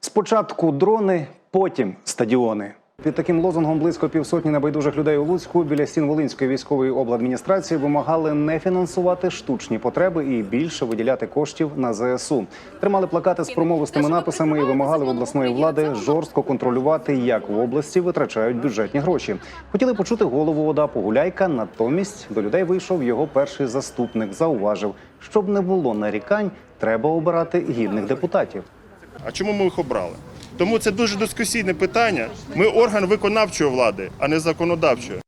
Спочатку дрони, потім стадіони. Під таким лозунгом близько півсотні небайдужих людей у Луцьку біля стін Волинської військової обладміністрації вимагали не фінансувати штучні потреби і більше виділяти коштів на ЗСУ. Тримали плакати з промовистими написами і вимагали в обласної влади жорстко контролювати, як в області витрачають бюджетні гроші. Хотіли почути голову ОДА Погуляйка. Натомість до людей вийшов його перший заступник. Зауважив, щоб не було нарікань, треба обирати гідних депутатів. А чому ми їх обрали? Тому це дуже дискусійне питання. Ми орган виконавчої влади, а не законодавчої.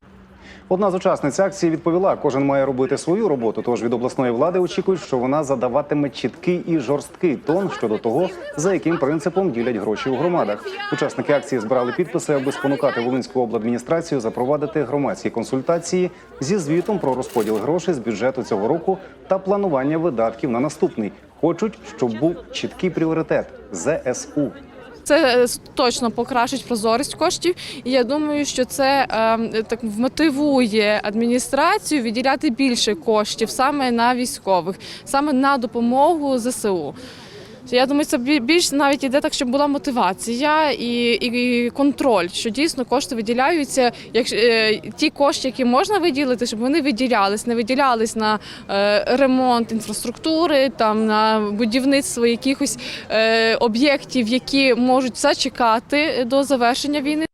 Одна з учасниць акції відповіла: кожен має робити свою роботу. Тож від обласної влади очікують, що вона задаватиме чіткий і жорсткий тон щодо того, за яким принципом ділять гроші у громадах. Учасники акції збирали підписи, аби спонукати Волинську обладміністрацію запровадити громадські консультації зі звітом про розподіл грошей з бюджету цього року та планування видатків на наступний. Хочуть, щоб був чіткий пріоритет ЗСУ. Це е, точно покращить прозорість коштів, і я думаю, що це е, так вмотивує адміністрацію виділяти більше коштів саме на військових, саме на допомогу ЗСУ. Я думаю, це бі- більш навіть іде так, щоб була мотивація і, і контроль, що дійсно кошти виділяються. Якщо е, ті кошти, які можна виділити, щоб вони виділялись, не виділялись на е, ремонт інфраструктури, там на будівництво якихось е, об'єктів, які можуть зачекати до завершення війни.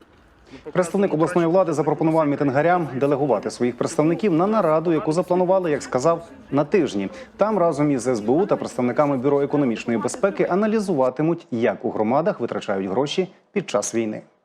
Представник обласної влади запропонував мітингарям делегувати своїх представників на нараду, яку запланували, як сказав, на тижні. Там разом із СБУ та представниками бюро економічної безпеки аналізуватимуть, як у громадах витрачають гроші під час війни.